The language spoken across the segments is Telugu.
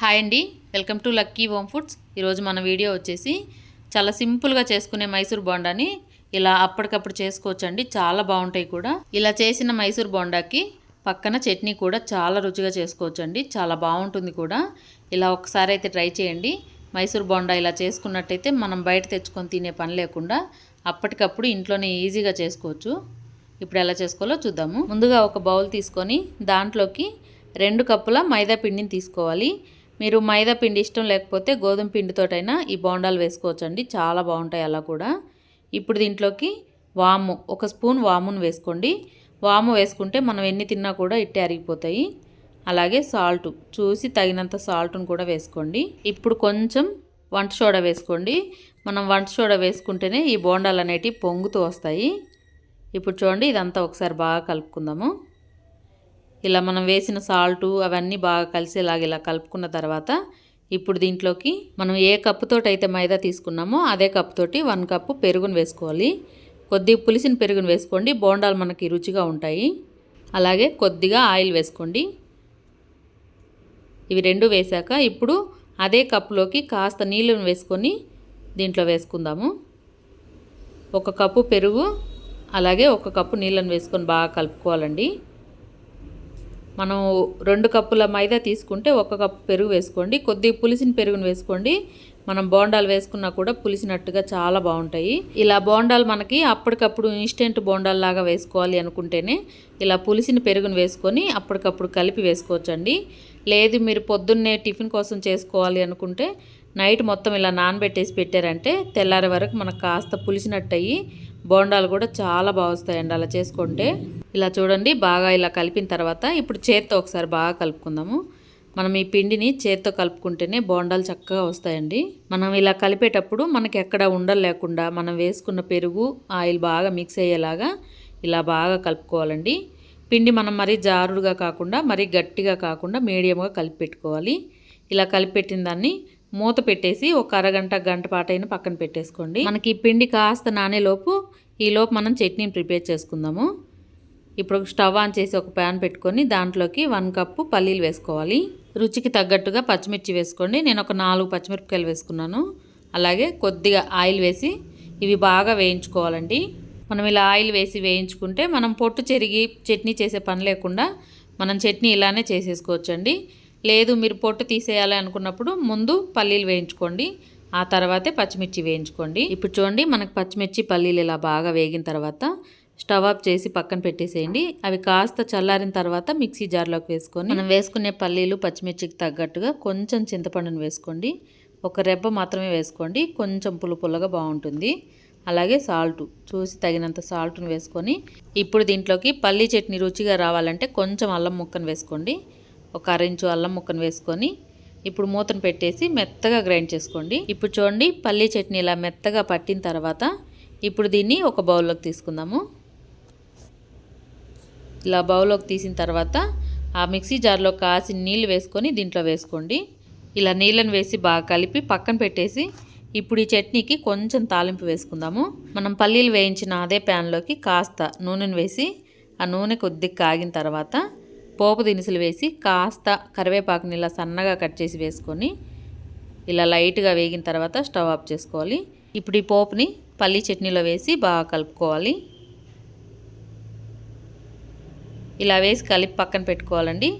హాయ్ అండి. Welcome to Lucky Home Foods. ఈరోజు మన వీడియో వచ్చేసి చాలా సింపుల్గా చేసుకునే మైసూర్ బోండాని ఇలా అప్పటికప్పుడు చేసుకోవచ్చండి. చాలా బాగుంటాయి కూడా. ఇలా చేసిన మైసూర్ బోండాకి పక్కన చట్నీ కూడా చాలా రుచిగా చేసుకోవచ్చండి. చాలా బాగుంటుంది కూడా. ఇలా ఒకసారి అయితే ట్రై చేయండి. మైసూర్ బోండా ఇలా చేసుకున్నట్టయితే మనం బయట తెచ్చుకొని తినే పని లేకుండా అప్పటికప్పుడు ఇంట్లోనే ఈజీగా చేసుకోవచ్చు. ఇప్పుడు ఎలా చేసుకోవాలో చూద్దాము. ముందుగా ఒక బౌల్ తీసుకొని దాంట్లోకి రెండు కప్పుల మైదా పిండిని తీసుకోవాలి. మీరు మైదా పిండి ఇష్టం లేకపోతే గోధుమ పిండితోటైనా ఈ బోండాలు వేసుకోవచ్చండి. చాలా బాగుంటాయి అలా కూడా. ఇప్పుడు దీంట్లోకి వాము ఒక స్పూన్ వామును వేసుకోండి. వాము వేసుకుంటే మనం ఎన్ని తిన్నా కూడా ఇట్టే అరిగిపోతాయి. అలాగే సాల్ట్ చూసి తగినంత సాల్ట్ను కూడా వేసుకోండి. ఇప్పుడు కొంచెం వంట సోడా వేసుకోండి. మనం వంట సోడా వేసుకుంటేనే ఈ బోండాలు అనేటివి పొంగుతూ వస్తాయి. ఇప్పుడు చూడండి ఇదంతా ఒకసారి బాగా కలుపుకుందాము. ఇలా మనం వేసిన సాల్టు అవన్నీ బాగా కలిసేలాగా ఇలా కలుపుకున్న తర్వాత ఇప్పుడు దీంట్లోకి మనం ఏ కప్పుతోటి అయితే మైదా తీసుకున్నామో అదే కప్పుతోటి వన్ కప్పు పెరుగును వేసుకోవాలి. కొద్ది పులిసిన పెరుగును వేసుకోండి. బోండాలు మనకి రుచిగా ఉంటాయి. అలాగే కొద్దిగా ఆయిల్ వేసుకోండి. ఇవి రెండు వేశాక ఇప్పుడు అదే కప్పులోకి కాస్త నీళ్ళను వేసుకొని దీంట్లో వేసుకుందాము. ఒక కప్పు పెరుగు అలాగే ఒక కప్పు నీళ్ళను వేసుకొని బాగా కలుపుకోవాలండి. మనం రెండు కప్పుల మైదా తీసుకుంటే ఒక కప్పు పెరుగు వేసుకోండి. కొద్దిగా పులిసిన పెరుగును వేసుకోండి. మనం బోండాలు వేసుకున్నా కూడా పులిసినట్టుగా చాలా బాగుంటాయి. ఇలా బోండాలు మనకి అప్పటికప్పుడు ఇన్స్టెంట్ బోండాలు లాగా వేసుకోవాలి అనుకుంటేనే ఇలా పులిసిన పెరుగును వేసుకొని అప్పటికప్పుడు కలిపి వేసుకోవచ్చండి. లేదు మీరు పొద్దున్నే టిఫిన్ కోసం చేసుకోవాలి అనుకుంటే నైట్ మొత్తం ఇలా నానబెట్టేసి పెట్టారంటే తెల్లారి వరకు మనకు కాస్త పులిసినట్టు అయ్యి బోండాలు కూడా చాలా బాగా వస్తాయండి అలా చేసుకుంటే. ఇలా చూడండి బాగా ఇలా కలిపిన తర్వాత ఇప్పుడు చేత్తో ఒకసారి బాగా కలుపుకుందాము. మనం ఈ పిండిని చేత్తో కలుపుకుంటేనే బోండాలు చక్కగా వస్తాయండి. మనం ఇలా కలిపేటప్పుడు మనకి ఎక్కడ ఉండలు లేకుండా మనం వేసుకున్న పెరుగు ఆయిల్ బాగా మిక్స్ అయ్యేలాగా ఇలా బాగా కలుపుకోవాలండి. పిండి మనం మరీ జారుడుగా కాకుండా మరీ గట్టిగా కాకుండా మీడియంగా కలిపి పెట్టుకోవాలి. ఇలా కలిపెట్టిన దాన్ని మూత పెట్టేసి ఒక అరగంట గంట పాటైన పక్కన పెట్టేసుకోండి. మనకి పిండి కాస్త నానేలోపు ఈలోపు మనం చట్నీని ప్రిపేర్ చేసుకుందాము. ఇప్పుడు స్టవ్ ఆన్ చేసి ఒక ప్యాన్ పెట్టుకొని దాంట్లోకి వన్ కప్పు పల్లీలు వేసుకోవాలి. రుచికి తగ్గట్టుగా పచ్చిమిర్చి వేసుకోండి. నేను ఒక నాలుగు పచ్చిమిరపకాయలు వేసుకున్నాను. అలాగే కొద్దిగా ఆయిల్ వేసి ఇవి బాగా వేయించుకోవాలండి. మనం ఇలా ఆయిల్ వేసి వేయించుకుంటే మనం పొట్టు చెరిగి చట్నీ చేసే పని లేకుండా మనం చట్నీ ఇలానే చేసేసుకోవచ్చండి. లేదు మీరు పొట్టు తీసేయాలి అనుకున్నప్పుడు ముందు పల్లీలు వేయించుకోండి. ఆ తర్వాతే పచ్చిమిర్చి వేయించుకోండి. ఇప్పుడు చూడండి మనకు పచ్చిమిర్చి పల్లీలు ఇలా బాగా వేగిన తర్వాత స్టవ్ ఆఫ్ చేసి పక్కన పెట్టేసేయండి. అవి కాస్త చల్లారిన తర్వాత మిక్సీ జార్లోకి వేసుకొని మనం వేసుకునే పల్లీలు పచ్చిమిర్చికి తగ్గట్టుగా కొంచెం చింతపండును వేసుకోండి. ఒక రెబ్బ మాత్రమే వేసుకోండి. కొంచెం పులుపుల్లగా బాగుంటుంది. అలాగే సాల్ట్ చూసి తగినంత సాల్ట్ను వేసుకొని ఇప్పుడు దీంట్లోకి పల్లీ చట్నీ రుచిగా రావాలంటే కొంచెం అల్లం ముక్కను వేసుకోండి. ఒక అరెంచు అల్లం ముక్కను వేసుకొని ఇప్పుడు మూతను పెట్టేసి మెత్తగా గ్రైండ్ చేసుకోండి. ఇప్పుడు చూడండి పల్లీ చట్నీ ఇలా మెత్తగా పట్టిన తర్వాత ఇప్పుడు దీన్ని ఒక బౌల్లోకి తీసుకుందాము. ఇలా బౌల్లోకి తీసిన తర్వాత ఆ మిక్సీ జార్లో కాసి నీళ్ళు వేసుకొని దీంట్లో వేసుకోండి. ఇలా నీళ్ళని వేసి బాగా కలిపి పక్కన పెట్టేసి ఇప్పుడు ఈ చట్నీకి కొంచెం తాలింపు వేసుకుందాము. మనం పల్లీలు వేయించిన అదే ప్యాన్లోకి కాస్త నూనెను వేసి ఆ నూనె కొద్దిగా కాగిన తర్వాత పోపు దినుసులు వేసి కాస్త కరివేపాకుని ఇలా సన్నగా కట్ చేసి వేసుకొని ఇలా లైట్గా వేగిన తర్వాత స్టవ్ ఆఫ్ చేసుకోవాలి. ఇప్పుడు ఈ పోపుని పల్లీ చట్నీలో వేసి బాగా కలుపుకోవాలి. ఇలా వేసి కలిపి పక్కన పెట్టుకోవాలండి.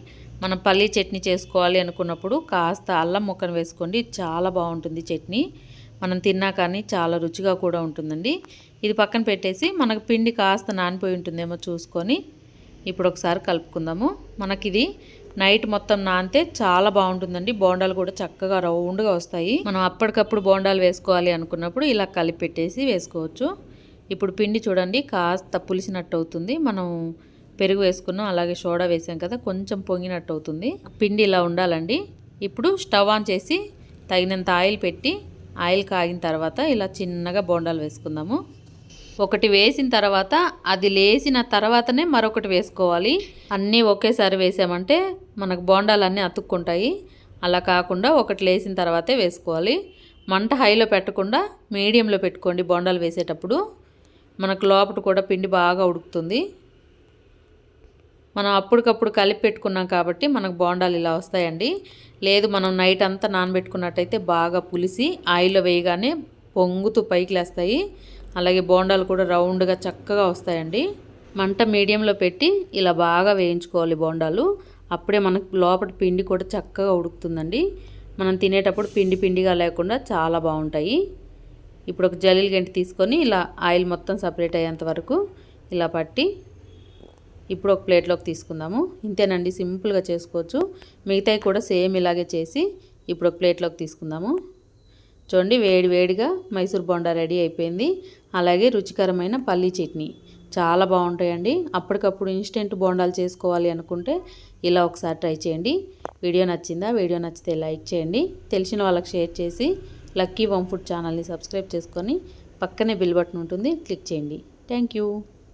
మనం పల్లీ చట్నీ చేసుకోవాలి అనుకున్నప్పుడు కాస్త అల్లం ముక్కను వేసుకోండి. చాలా బాగుంటుంది చట్నీ. మనం తిన్నా కానీ చాలా రుచిగా కూడా ఉంటుందండి. ఇది పక్కన పెట్టేసి మనకు పిండి కాస్త నానిపోయి ఉంటుందేమో చూసుకొని ఇప్పుడు ఒకసారి కలుపుకుందాము. మనకిది నైట్ మొత్తం నానితే చాలా బాగుంటుందండి. బోండాలు కూడా చక్కగా రౌండ్గా వస్తాయి. మనం అప్పటికప్పుడు బోండాలు వేసుకోవాలి అనుకున్నప్పుడు ఇలా కలిపి పెట్టేసి వేసుకోవచ్చు. ఇప్పుడు పిండి చూడండి కాస్త పులిసినట్టు అవుతుంది మనం పెరుగు వేసుకున్నాం అలాగే సోడా వేసాం కదా కొంచెం పొంగినట్టు అవుతుంది పిండి ఇలా ఉండాలండి. ఇప్పుడు స్టవ్ ఆన్ చేసి తగినంత ఆయిల్ పెట్టి ఆయిల్ కాగిన తర్వాత ఇలా చిన్నగా బోండాలు వేసుకుందాము. ఒకటి వేసిన తర్వాత అది లేసిన తర్వాతనే మరొకటి వేసుకోవాలి. అన్నీ ఒకేసారి వేసామంటే మనకు బోండాలు అన్నీ అతుక్కుంటాయి. అలా కాకుండా ఒకటి లేసిన తర్వాతే వేసుకోవాలి. మంట హైలో పెట్టకుండా మీడియంలో పెట్టుకోండి బోండాలు వేసేటప్పుడు. మనకు లోపల కూడా పిండి బాగా ఉడుకుతుంది. మనం అప్పటికప్పుడు కలిపి పెట్టుకున్నాం కాబట్టి మనకు బోండాలు ఇలా వస్తాయండి. లేదు మనం నైట్ అంతా నానబెట్టుకున్నట్టయితే బాగా పులిసి ఆయిల్లో వేయగానే పొంగుతూ పైకి లేస్తాయి. అలాగే బోండాలు కూడా రౌండ్గా చక్కగా వస్తాయండి. మంట మీడియంలో పెట్టి ఇలా బాగా వేయించుకోవాలి బోండాలు. అప్పుడే మనకు లోపల పిండి కూడా చక్కగా ఉడుకుతుందండి. మనం తినేటప్పుడు పిండి పిండిగా లేకుండా చాలా బాగుంటాయి. ఇప్పుడు ఒక జలీల్ గంటి తీసుకొని ఇలా ఆయిల్ మొత్తం సపరేట్ అయ్యేంత వరకు ఇలా పట్టి ఇప్పుడు ఒక ప్లేట్లోకి తీసుకుందాము. ఇంతేనండి సింపుల్గా చేసుకోవచ్చు. మిగతాయి కూడా సేమ్ ఇలాగే చేసి ఇప్పుడు ఒక ప్లేట్లోకి తీసుకుందాము. చూడండి వేడి వేడిగా మైసూర్ బోండా రెడీ అయిపోయింది. అలాగే రుచికరమైన పల్లీ చట్నీ. చాలా బాగుంటాయండి. అప్పటికప్పుడు ఇన్స్టెంట్ బోండాలు చేసుకోవాలి అనుకుంటే ఇలా ఒకసారి ట్రై చేయండి. వీడియో నచ్చిందా? వీడియో నచ్చితే లైక్ చేయండి. తెలిసిన వాళ్ళకి షేర్ చేసి లక్కీ వన్ ఫుడ్ ఛానల్ని సబ్స్క్రైబ్ చేసుకొని పక్కనే బిల్ బటన్ ఉంటుంది క్లిక్ చేయండి. Thank you.